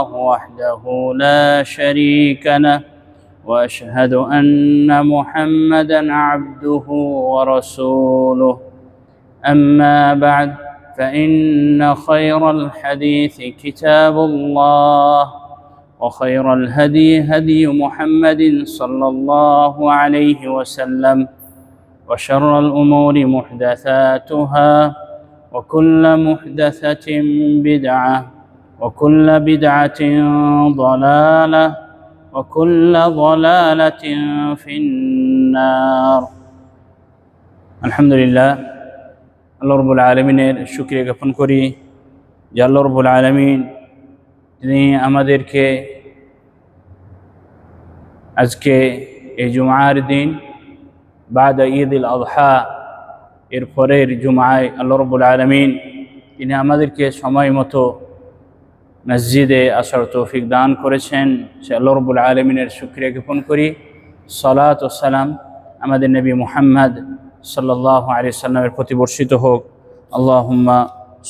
وحده لا شريك له وأشهد أن محمدا عبده ورسوله. أما بعد فإن خير الحديث كتاب الله وخير الهدي هدي محمد صلى الله عليه وسلم وشر الأمور محدثاتها وكل محدثة بدعة. وكل بدعة ضلالة وكل ضلالة في النار الحمد لله আল্লাহ রবুল আলমিনের শুক্রিয়া জ্ঞাপন করি যে আল্লাহ রবুল আলমিন তিনি আমাদেরকে আজকে এই জুমার দিন বাদ ঈদ উল আজহা এর পরের জুমায় আল্লাহ রবুল আলমিন তিনি আমাদেরকে সময় মতো মসজিদে আসার তৌফিক দান করেছেন। সে আল্লাহ রবুল আলমিনের শুক্রিয়া জ্ঞাপন করি। সালাত ও সালাম আমাদের নবী মুহাম্মদ সাল্লাহ আলি সাল্লামের প্রতি বর্ষিত হোক। আল্লাহুম্মা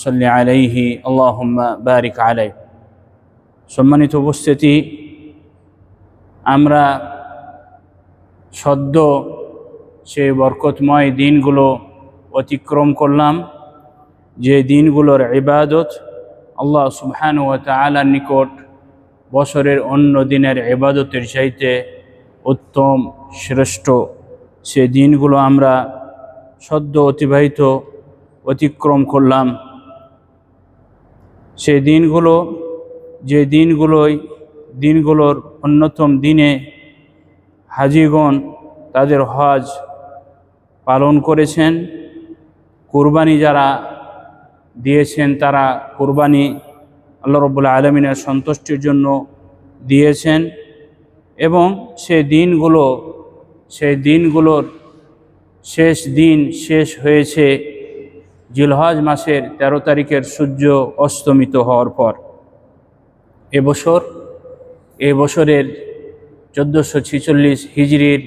সাল্লি আলাইহি, আল্লাহুম্মা বারিক আলাই সম্মানিত উপস্থিতি, আমরা সদ্য সে বরকতময় দিনগুলো অতিক্রম করলাম। যে দিনগুলোর ইবাদত আল্লাহ সুবহান ও তালার নিকট বছরের অন্য দিনের এবাদতের চাইতে উত্তম, শ্রেষ্ঠ সে দিনগুলো আমরা সদ্য অতিবাহিত, অতিক্রম করলাম। সে দিনগুলো, যে দিনগুলোই দিনগুলোর অন্যতম দিনে হাজিগণ তাদের হজ পালন করেছেন। কুরবানি যারা দিয়েছেন তারা কোরবানি আল্লাহ রব্বুল্লা আলমিনের সন্তুষ্টির জন্য দিয়েছেন এবং সে দিনগুলো, সেই দিনগুলোর শেষ দিন শেষ হয়েছে জিলহজ মাসের ১৩ তারিখের সূর্য অস্তমিত হওয়ার পর। এবছর এ বছরের চোদ্দোশো ছিচল্লিশ হিজড়ির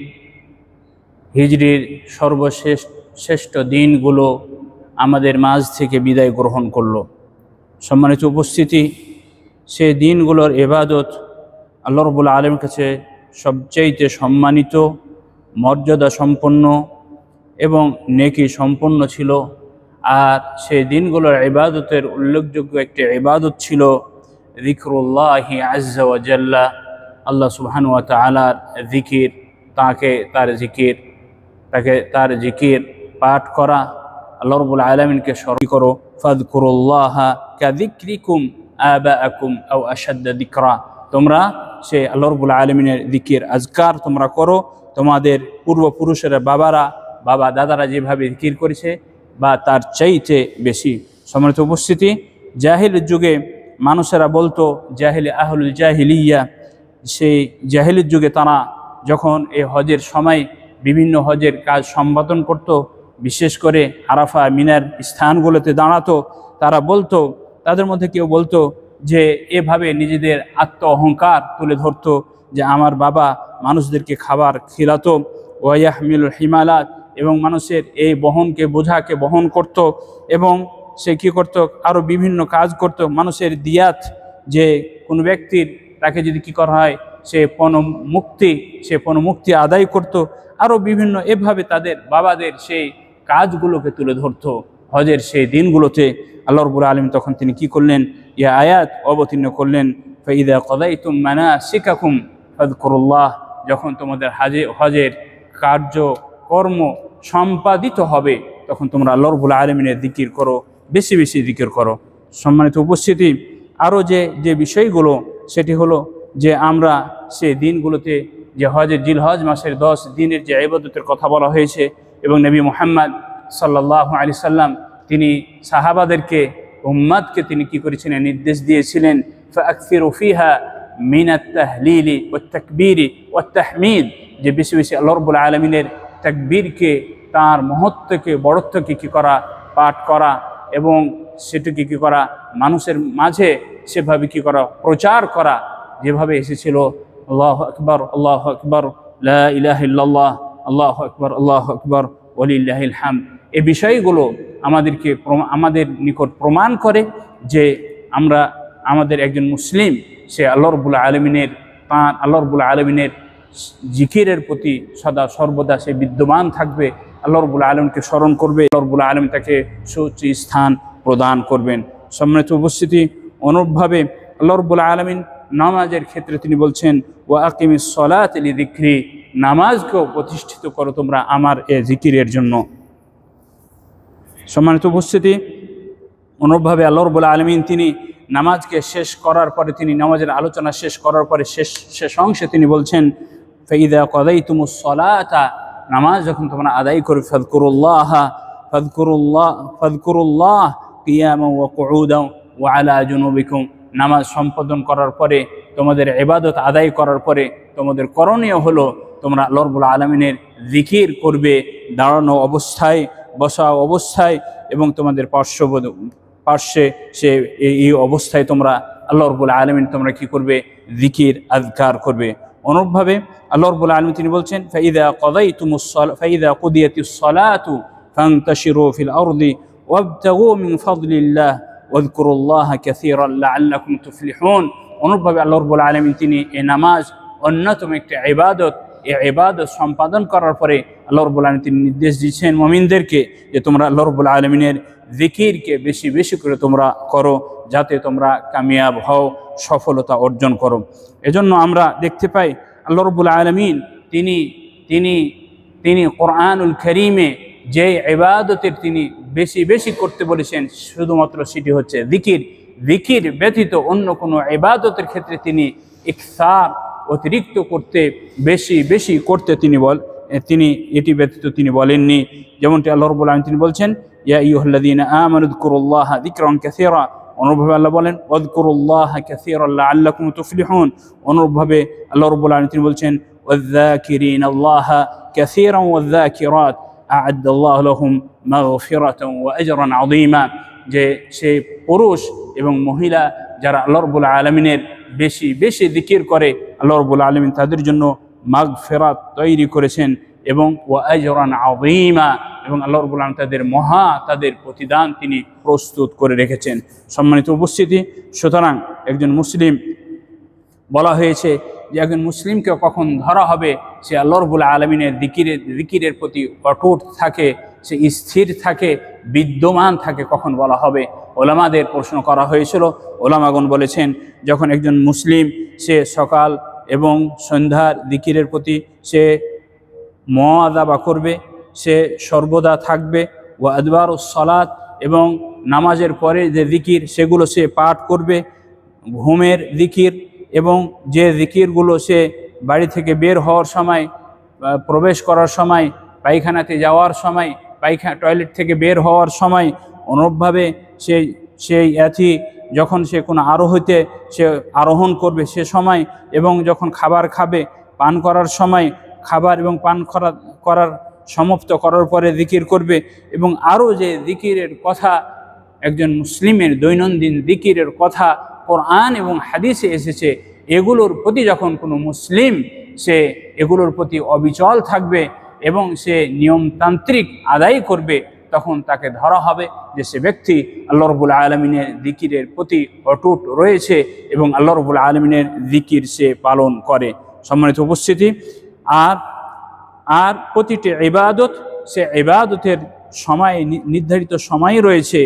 হিজড়ির সর্বশেষ, শ্রেষ্ঠ দিনগুলো আমাদের মাঝ থেকে বিদায় গ্রহণ করল। সম্মানিত উপস্থিতি, সে দিনগুলোর এবাদত আল্লাহ রবুল আলম কাছে সবচাইতে সম্মানিত, মর্যাদা সম্পন্ন এবং নেকি সম্পন্ন ছিল। আর সে দিনগুলোর ইবাদতের উল্লেখযোগ্য একটি ইবাদত ছিল রিকরুল্লাহি আজ্লা আল্লাহ সুবহানুয়া তালার জিকির তাকে তার জিকির তাকে তার জিকির পাঠ করা আল্লাহ রবুল আলমিনকে স্মরণ করো? ফাদকুরুল্লাহ কাদিক্রিকুম আবা আও আসাদ্দা দিকরা তোমরা সে আল্লাহ রবুল আলমিনের দিকের আজকার তোমরা করো। তোমাদের পূর্বপুরুষেরা বাবারা, বাবা দাদারা যেভাবে দিকির করেছে বা তার চাইতে বেশি সম্মানিত উপস্থিতি, জাহিল যুগে মানুষেরা বলতো, জাহিল আহলুল জাহিলিয়া। সেই জাহিলের যুগে তারা যখন এই হজের সময় বিভিন্ন হজের কাজ সম্পাদন করত বিশেষ করে আরাফা, মিনার স্থানগুলোতে দাঁড়াতো, তারা বলতো, তাদের মধ্যে কেউ বলতো যে এভাবে নিজেদের আত্ম অহংকার তুলে ধরতো, যে আমার বাবা মানুষদেরকে খাবার খিলাতো ওয়াহমিল হিমালাত, এবং মানুষের এই বহনকে বোঝাকে বহন করত, এবং সে কী করত আরও বিভিন্ন কাজ করত, মানুষের দিয়াত, যে কোনো ব্যক্তির, তাকে যদি কি করা হয়, সে মুক্তি সে মুক্তি আদায় করত আরও বিভিন্ন, এভাবে তাদের বাবাদের সেই কাজগুলোকে তুলে ধরত। হজের সেই দিনগুলোতে আল্লাহ রবুল আলম তখন তিনি কি করলেন? ইয়া আয়াত অবতীর্ণ করলেন ফঈদা কদাই তুম মানা শিকাকুম ফদকরুল্লাহ যখন তোমাদের হাজে হজের কার্য কর্ম সম্পাদিত হবে, তখন তোমরা আল্লাহ রবুল আলমিনের দিকির করো, বেশি বেশি দিকির করো। সম্মানিত উপস্থিতি আরও যে যে বিষয়গুলো, সেটি হলো যে আমরা সে দিনগুলোতে যে হজের জিল হজ মাসের দশ দিনের যে আইবদতের কথা বলা হয়েছে এবং নবী মোহাম্মদ সাল্লাহ আলি সাল্লাম, তিনি সাহাবাদেরকে, উম্মাদকে তিনি কি করেছিলেন? নির্দেশ দিয়েছিলেন ফির ওফিহা মিনাত তাহলিলি ও তকবীরি ও তাহমিদ যে বেশি বেশি আল্লাহ রবুল আলমিনের তকবীরকে, তার মহত্বকে, বড়ত্বকে কী করা? পাঠ করা এবং সেটিকে কী করা? মানুষের মাঝে সেভাবে কী করা? প্রচার করা, যেভাবে এসেছিল, আল্লাহ আকবর আল্লাহ আকবর ইলাহ আল্লাহ আকবর আল্লাহ আকবর ওলিল্লাহিল হাম এই বিষয়গুলো আমাদেরকে আমাদের নিকট প্রমাণ করে যে আমরা আমাদের একজন মুসলিম, সে আল্লাহ রবুল আলমিনের তাঁর, আল্লাহ রবুল আলমিনের জিকিরের প্রতি সদা সর্বদা সে বিদ্যমান থাকবে। আল্লাহ রবুল আলমকে স্মরণ করবে। আল্লাহ রবুল আলম তাকে সুউচ্চ স্থান প্রদান করবেন। সম্মানিত উপস্থিতি, অনুরূপভাবে আল্লাহ রবুল আলমিন নামাজের ক্ষেত্রে তিনি বলছেন ও আকিমি সলাত দিক্রি নামাজকেও প্রতিষ্ঠিত করো তোমরা আমার এ জিকিরের জন্য। সম্মানিত উপস্থিতি, অনুরূপভাবে আল্লাহ রবুল আলমিন তিনি নামাজকে শেষ করার পরে, তিনি নামাজের আলোচনা শেষ করার পরে শেষ শেষ অংশে তিনি বলছেন ফঈদা কদাই তুমু সলাতা নামাজ যখন তোমরা আদায় করবে ফদকুরুল্লাহ ফদকুরুল্লাহ ফদকুরুল্লাহ কিয়াম ও কুউদাও ও আলা জুনুবিকুম নামাজ সম্পাদন করার পরে, তোমাদের এবাদত আদায় করার পরে, তোমাদের করণীয় হলো, তোমরা আল্লাহ রবুল আলমিনের জিকির করবে, দাঁড়ানো অবস্থায় বসা অবস্থায় এবং তোমাদের পার্শ্ববোধ পার্শ্বে সে এই অবস্থায় তোমরা আল্লাহ রবুল আলমিন তোমরা কি করবে? জিকির আজকার করবে। অনুরূপভাবে আল্লাহ রবুল আলমিন তিনি বলছেন, ফাইদা কদাই তুমুসল ফাইদা কুদিয়াতি সলাতু ফাংতাশিরু ফিল আরদি ওয়াবতাগু মিন ফাদলিল্লাহ ওয়াজকুরুল্লাহ কাসীরান লাআল্লাকুম তুফলিহুন। অনুরূপভাবে আল্লাহ রবুল আলমিন তিনি এই নামাজ অন্যতম একটি ইবাদত এই ইবাদত সম্পাদন করার পরে আল্লাহ রবুল আলমিন তিনি নির্দেশ দিচ্ছেন মমিনদেরকে যে তোমরা আল্লাহ রবুল আলমিনের জিকিরকে বেশি বেশি করে তোমরা করো যাতে তোমরা কামিয়াব হও, সফলতা অর্জন করো। এজন্য আমরা দেখতে পাই আল্লাহ রবুল আলমিন তিনি তিনি তিনি কোরআনুল করিমে যে এবাদতের তিনি বেশি বেশি করতে বলেছেন, শুধুমাত্র সেটি হচ্ছে জিকির। জিকির ব্যতীত অন্য কোনো এবাদতের ক্ষেত্রে তিনি ইকসার অতিরিক্ত করতে বেশি বেশি করতে তিনি বল তিনি এটি ব্যতীত তিনি বলেননি। যেমনটি আল্লাহ রবুল আলম তিনি বলছেন, ইয়া ইহল্লাদিন আমানুদ্কুরুল্লাহ দিকরণ ক্যাসেরা অনুরূপভাবে আল্লাহ বলেন অদকুরুল্লাহ ক্যাসির আল্লাহ আল্লাহ কুম তুফলিহন। অনুরূপভাবে আল্লাহ রবুল আলম তিনি বলছেন ওয়াজ্জাকিরিন আল্লাহ ক্যাসিরম ওয়াজ্জাকিরাত আদ আল্লাহ লহম মাগফিরাতম ওয়াজরান আদিমা যে সে পুরুষ এবং মহিলা যারা আল্লাহরবুল আলমিনের বেশি বেশি দিকির করে আল্লাহ রবুল আলমিন তাদের জন্য মাগ ফেরাত তৈরি করেছেন এবং ও আজরান আউিমা এবং আল্লাহ রবুল আলম তাদের মহা, তাদের প্রতিদান তিনি প্রস্তুত করে রেখেছেন। সম্মানিত উপস্থিতি, সুতরাং একজন মুসলিম বলা হয়েছে যে একজন মুসলিমকে কখন ধরা হবে, সে আল্লাহ রবুল আলমিনের দিকিরের দিকিরের প্রতি অটুট থাকে। সে স্থির থাকে, বিদ্যমান থাকে কখন বলা হবে? ওলামাদের প্রশ্ন করা হয়েছিল। ওলামাগণ বলেছেন, যখন একজন মুসলিম সে সকাল এবং সন্ধ্যার দিকিরের প্রতি সে মদাবা করবে, সে সর্বদা থাকবে ও আদবার ও এবং নামাজের পরে যে দিকির, সেগুলো সে পাঠ করবে, ঘুমের দিকির এবং যে দিকিরগুলো সে বাড়ি থেকে বের হওয়ার সময় প্রবেশ করার সময়, পায়খানাতে যাওয়ার সময় পায়খানা টয়লেট থেকে বের হওয়ার সময় অনুরূপভাবে সে সেই অ্যাথি যখন সে কোনো আরোহীতে সে আরোহণ করবে সে সময় এবং যখন খাবার খাবে, পান করার সময় খাবার এবং পান করা, করার সমাপ্ত করার পরে জিকির করবে এবং আরও যে জিকিরের কথা একজন মুসলিমের দৈনন্দিন দিকিরের কথা কোরআন এবং হাদিসে এসেছে, এগুলোর প্রতি যখন কোনো মুসলিম সে এগুলোর প্রতি অবিচল থাকবে এবং সে নিয়মতান্ত্রিক আদায় করবে, তখন তাকে ধরা হবে যে সে ব্যক্তি আল্লাহ রবুল আলমিনের দিকিরের প্রতি অটুট রয়েছে এবং আল্লাহ রবুল আলমিনের দিকির সে পালন করে। সম্মানিত উপস্থিতি, আর আর প্রতিটি ইবাদত সে ইবাদতের সময় নির্ধারিত সময় রয়েছে,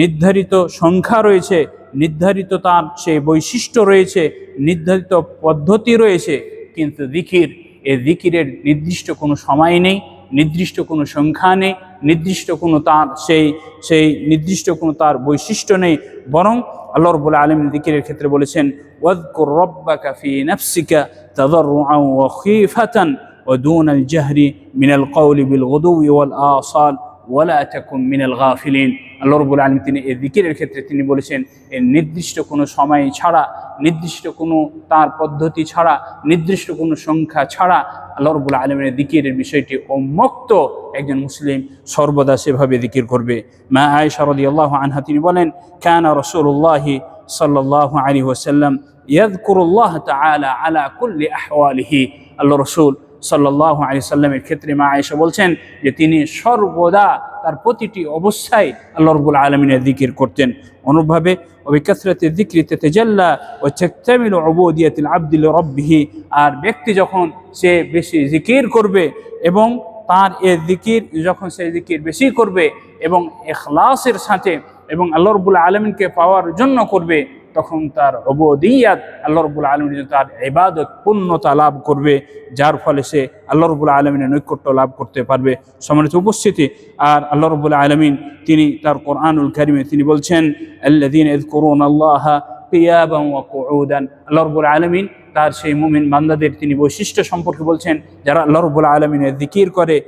নির্ধারিত সংখ্যা রয়েছে, নির্ধারিত তার সে বৈশিষ্ট্য রয়েছে, নির্ধারিত পদ্ধতি রয়েছে, কিন্তু দিকির এ দিকিরের নির্দিষ্ট কোনো সময় নেই নির্দিষ্ট কোনো সংখ্যা নেই নির্দিষ্ট কোনো তার সেই সেই নির্দিষ্ট কোনো তার বৈশিষ্ট্য নেই বরং আল্লাহ রবুল্লা আলম দিকিরের ক্ষেত্রে বলেছেন ওয়াদকুর রব্বাকা ফি নাফসিকা তাদাররুআন ওয়া খীফাতান ودون الجهر من القول بالغدو والآصال ওয়ালা তাকুম মিনাল গাফিলিন। আল্লাহ রবুল আলম তিনি এই দিকের ক্ষেত্রে তিনি বলেছেন এর নির্দিষ্ট কোনো সময় ছাড়া, নির্দিষ্ট কোনো তার পদ্ধতি ছাড়া, নির্দিষ্ট কোনো সংখ্যা ছাড়া আল্লাহ রবুল আলমের দিকের বিষয়টি অমুক্ত একজন মুসলিম সর্বদা সেভাবে দিকির করবে। মা আয় শরদি আল্লাহ আনহা, তিনি বলেন, কেন রসুল্লাহি সাল্লাহ আলী ওসাল্লাম ইয়াদ কুরুল্লাহ তালা আলা কুল্লি আহওয়ালিহি। আল্লাহ রসুল সাল্লাহ আলি সাল্লামের ক্ষেত্রে মা আয়েশা বলছেন যে তিনি সর্বদা তার প্রতিটি অবস্থায় আল্লাহ রবুল আলমিনের দিকির করতেন। অনুরূপভাবে অবিকাসরাতের দিকৃতে তেজাল্লা ও চেকতামিল অবদিয়াতিল আব্দুল রব্বিহি আর ব্যক্তি যখন সে বেশি জিকির করবে এবং তার এ জিকির, যখন সে জিকির বেশি করবে এবং এখলাসের সাথে এবং আল্লাহ রবুল আলমিনকে পাওয়ার জন্য করবে তখন তার অবদিয়াত আল্লাহ রবুল আলমিন তার এবাদত পূর্ণতা লাভ করবে, যার ফলে সে আল্লাহ রবুল আলমিনের নৈকট্য লাভ করতে পারবে। সম্মানিত উপস্থিতি, আর আল্লাহ রবুল আলমিন তিনি তার কোরআনুল কারিমে তিনি বলছেন আল্লাদিন করুন আল্লাহ কিয়াবাং ওয়া কুউদান। আল্লাহ রবুল আলমিন তার সেই মুমিন বান্দাদের তিনি বৈশিষ্ট্য সম্পর্কে বলছেন, যারা আল্লাহ রবুল আলমিনের দিকির করে,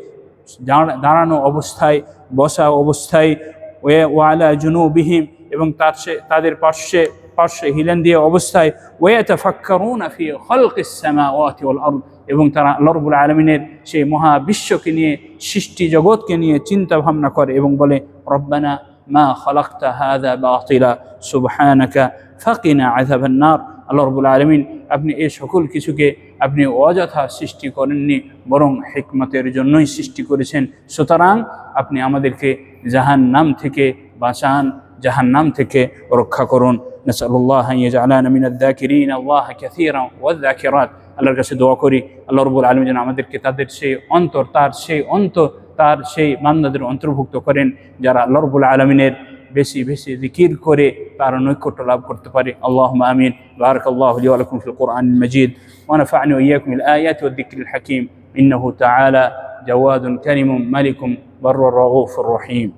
দাঁড়- দাঁড়ানো অবস্থায়, বসা অবস্থায়, ওয়ে ওয়ালা জুনুবিহিম এবং তার সে, তাদের পার্শ্বে পার্শ্বে হিলেন দিয়ে অবস্থায় ওয়াতা ফাক্কারুন ফি খলকিস সামাওয়াতি ওয়াল আরদ এবং তারা আল্লাহ রবুল আলমিনের সেই মহাবিশ্বকে নিয়ে, সৃষ্টি জগৎকে নিয়ে চিন্তা ভাবনা করে এবং বলে, রব্বানা মা খলাক্তা হাদা বাতিলা, সুবহানাকা ফাকিনা আযাবান নার আল্লাহ রবুল আলমিন, আপনি এই সকল কিছুকে আপনি অযথা সৃষ্টি করেননি, বরং হেকমতের জন্যই সৃষ্টি করেছেন। সুতরাং আপনি আমাদেরকে জাহান নাম থেকে বাঁচান জাহান নাম থেকে রক্ষা করুন নসল্লাহ ইয়াজআলানা মিনাদ যাকিরিন আল্লাহ কাসীরা ওয়াল যাকিরাত আল্লাহর কাছে দোয়া করি আল্লাহ রবুল আলম যেন আমাদেরকে তাদের সেই অন্তর তার সেই অন্তর তার সেই বান্দাদের অন্তর্ভুক্ত করেন যারা আল্লাহ রবুল আলমিনের বেশি বেশি জিকির করে তার নৈকট্য লাভ করতে পারে আল্লাহ আমিন বারক আল্লাহ লি ওয়া লাকুম ফিল কোরআন মজিদ ونفعني وإياكم الآيات والذكر الحكيم إنه تعالى جواد كريم ملك بر الرؤوف الرحيم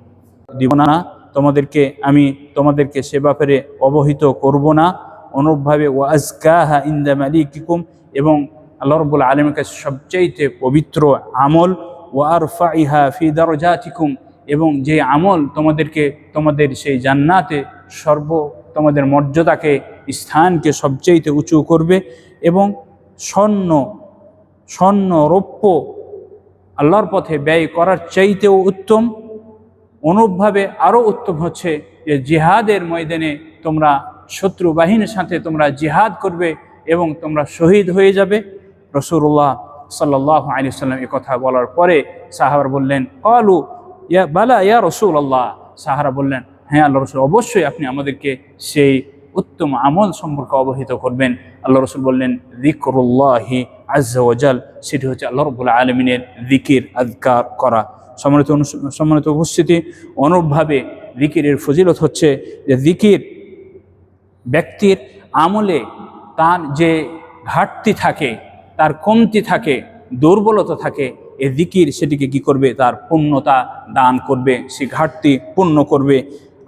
দিব না তোমাদেরকে, আমি তোমাদেরকে সে ব্যাপারে অবহিত করব না। অনুরূপভাবে ও আজকাহা ইন্দা মালিকিকুম এবং আল্লাহ রব্বুল আলমের কাছে সবচাইতে পবিত্র আমল ও আরফা ইহা ফি দারজাতিকুম এবং যে আমল তোমাদেরকে, তোমাদের সেই জান্নাতে সর্ব, তোমাদের মর্যাদাকে, স্থানকে সবচাইতে উঁচু করবে এবং স্বর্ণ স্বর্ণ রৌপ্য আল্লাহর পথে ব্যয় করার চাইতেও উত্তম। অনুরূপভাবে আরও উত্তম হচ্ছে যে জিহাদের ময়দানে তোমরা শত্রু বাহিনীর সাথে তোমরা জিহাদ করবে এবং তোমরা শহীদ হয়ে যাবে। রসুল্লাহ সাল্লাহ আলী সাল্লাম এ কথা বলার পরে সাহাবার বললেন, কলু, ইয়া, বালা, ইয়া রসুল আল্লাহ সাহারা বললেন হ্যাঁ আল্লাহ রসুল, অবশ্যই আপনি আমাদেরকে সেই উত্তম আমল সম্পর্কে অবহিত করবেন। আল্লাহ রসুল বললেন দিকরুল্লাহি আজ্জাওয়াজাল সেটি হচ্ছে আল্লাহ রবুল্লা আলমিনের দিকির আদকার করা। সম্মানিত সম্মানিত উপস্থিতি, অনুরূপভাবে দিকিরের ফজিলত হচ্ছে যে দিকির ব্যক্তির আমলে তার যে ঘাটতি থাকে, তার কমতি থাকে, দুর্বলতা থাকে, এ দিকির সেটিকে কি করবে? তার পূর্ণতা দান করবে, সে ঘাটতি পূর্ণ করবে।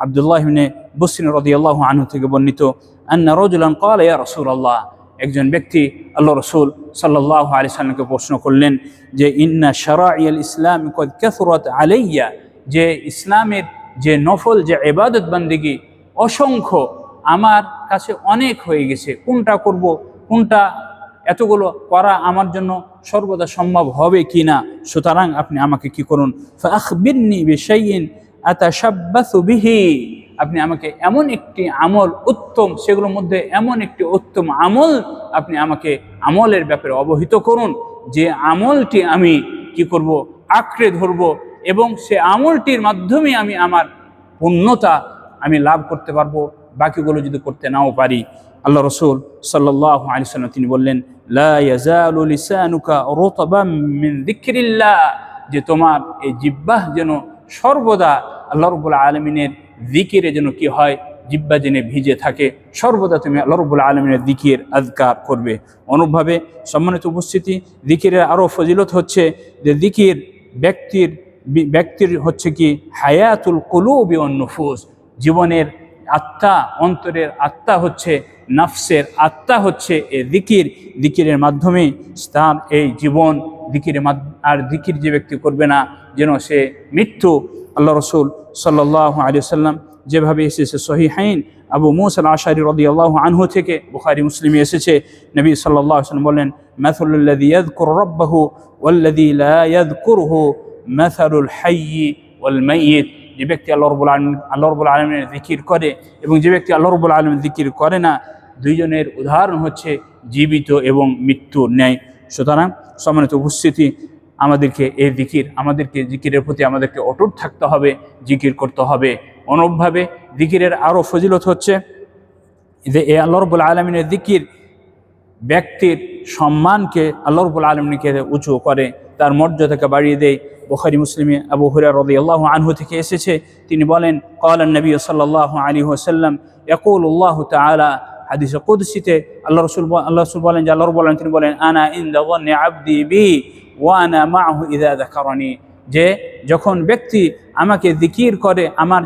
আবদুল্লাহমিনে বসিন রদিয়াল্লাহ আনহু থেকে বর্ণিত, আন্না রজুলান কল ইয়া রসুল আল্লাহ একজন ব্যক্তি আল্লাহ রসুল সাল্লাহ আলি সাল্লামকে প্রশ্ন করলেন যে, ইন্না শারা ইয়াল ইসলাম কদ আলাইয়া যে ইসলামের যে নফল, যে এবাদত বান্দিগি অসংখ্য আমার কাছে অনেক হয়ে গেছে। কোনটা করব, কোনটা এতগুলো করা আমার জন্য সর্বদা সম্ভব হবে কি না? সুতরাং আপনি আমাকে কি করুন? ফাখবিরনি বিশাইইন আতাশাব্বাসু বিহি আপনি আমাকে এমন একটি আমল উত্তম, সেগুলোর মধ্যে এমন একটি উত্তম আমল আপনি আমাকে আমলের ব্যাপারে অবহিত করুন, যে আমলটি আমি কি করব, আঁকড়ে ধরব এবং সে আমলটির মাধ্যমে আমি আমার পূর্ণতা আমি লাভ করতে পারব, বাকিগুলো যদি করতে নাও পারি। আল্লাহ রসুল সাল্লাহ আলি সাল্লাম তিনি বললেন যে তোমার এই জিব্বাহ যেন সর্বদা আল্লাহ রব্বুল আলমিনের দিকিরে যেন কি হয়, জিব্বা যেন ভিজে থাকে, সর্বদা তুমি আল্লাহ রব্বুল আলমিনের দিকির আজকার করবে। অনুভাবে সম্মানিত উপস্থিতি দিকিরের আরও ফজিলত হচ্ছে যে দিকির ব্যক্তির ব্যক্তির হচ্ছে কি, হায়াতুল কলুবি নুফুস। জীবনের আত্মা, অন্তরের আত্মা হচ্ছে, নাফসের আত্মা হচ্ছে এ দিকির দিকিরের মাধ্যমে তার এই জীবন মাধ্য আর দিকির যে ব্যক্তি করবে না, যেন সে মৃত্যু আল্লাহ রসুল সাল্লাহ আলী সাল্লাম যেভাবে এসেছে, সহি হাইন আবু মুসাল আশারি রদি আল্লাহ আনহু থেকে বুখারি, মুসলিমে এসেছে। নবী সাল্লাহ সাল্লাম বলেন মাথুল্লাদি ইয়াদকুর রব্বাহু ওয়াল্লাদি লা ইয়াদকুরহু মাথালুল হাইয়ি ওয়াল মাইয়িত। যে ব্যক্তি আল্লাহ রবুল আলম আল্লাহ রবুল আলমের জিকির করে এবং যে ব্যক্তি আল্লাহ রবুল আলমের জিকির করে না, দুইজনের উদাহরণ হচ্ছে জীবিত এবং মৃত্যুর ন্যায়। সুতরাং সম্মানিত উপস্থিতি আমাদেরকে এই জিকির, আমাদেরকে জিকিরের প্রতি আমাদেরকে অটুট থাকতে হবে, জিকির করতে হবে। অনুরূপভাবে জিকিরের আরও ফজিলত হচ্ছে যে, এ আল্লাহ রবুল আলমিনের দিকির ব্যক্তির সম্মানকে আল্লাহ রবুল আলমীকে উঁচু করে, তার মর্যাদাকে বাড়িয়ে দেয়। বুখারি, মুসলিমে আবু হুরা রদি আল্লাহ আনহু থেকে এসেছে, তিনি বলেন কলান নবী সাল্লাহ আলী ওসাল্লাম ইয়াকুল উল্লাহ তালা হাদিসে কুদসিতে আল্লাহ রসুল আল্লাহ রসুল বলেন, যে আল্লাহ বলেন তিনি বলেন, আনা ইন দে বি ওয়ানা মাহু ইদা দেখারণী যে যখন ব্যক্তি আমাকে জিকির করে আমার